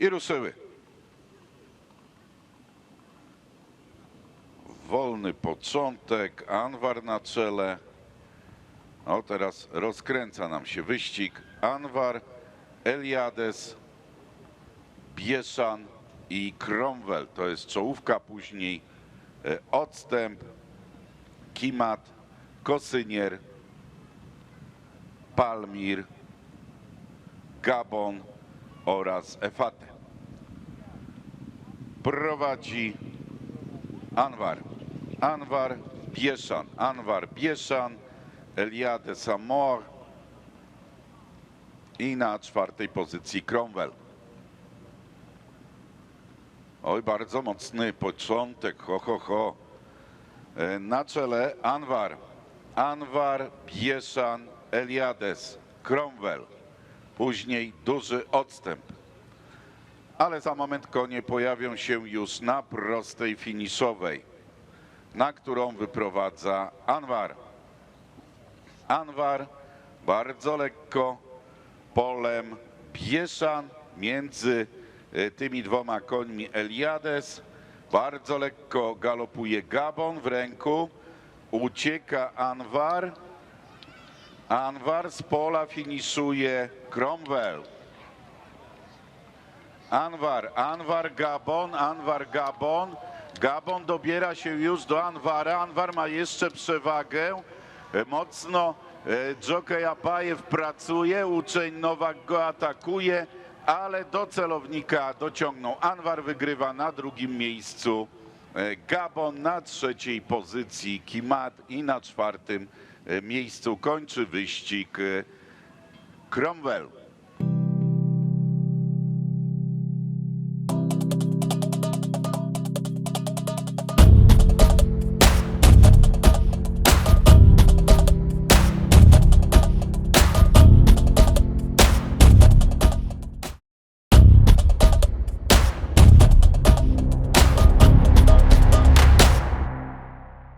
I ruszyły. Wolny początek, Anwar na czele. O, teraz rozkręca nam się wyścig. Anwar, Eliades, Bieszan i Cromwell. To jest czołówka, później e, odstęp, Kimat, Kosynier, Palmir, Gabon oraz Efate. Prowadzi Anwar. Anwar Bieszan. Anwar Bieszan, Eliade Samor i na czwartej pozycji Cromwell. Oj, bardzo mocny początek, ho, ho, ho. E, Na czele Anwar. Anwar, Bieszan, Eliades, Cromwell. Później duży odstęp. Ale za moment konie pojawią się już na prostej finiszowej, na którą wyprowadza Anwar. Anwar bardzo lekko polem Bieszan między e, tymi dwoma końmi Eliades. Bardzo lekko galopuje Gabon w ręku. Ucieka Anwar. Anwar z pola finiszuje Cromwell. Anwar, Anwar Gabon, Anwar Gabon. Gabon dobiera się już do Anwara. Anwar ma jeszcze przewagę. E, Mocno e, Jockey Apajew pracuje, uczeń Nowak go atakuje, ale do celownika dociągnął. Anwar wygrywa na drugim miejscu. E, Gabon na trzeciej pozycji, Kimat i na czwartym e, miejscu kończy wyścig e, Cromwell.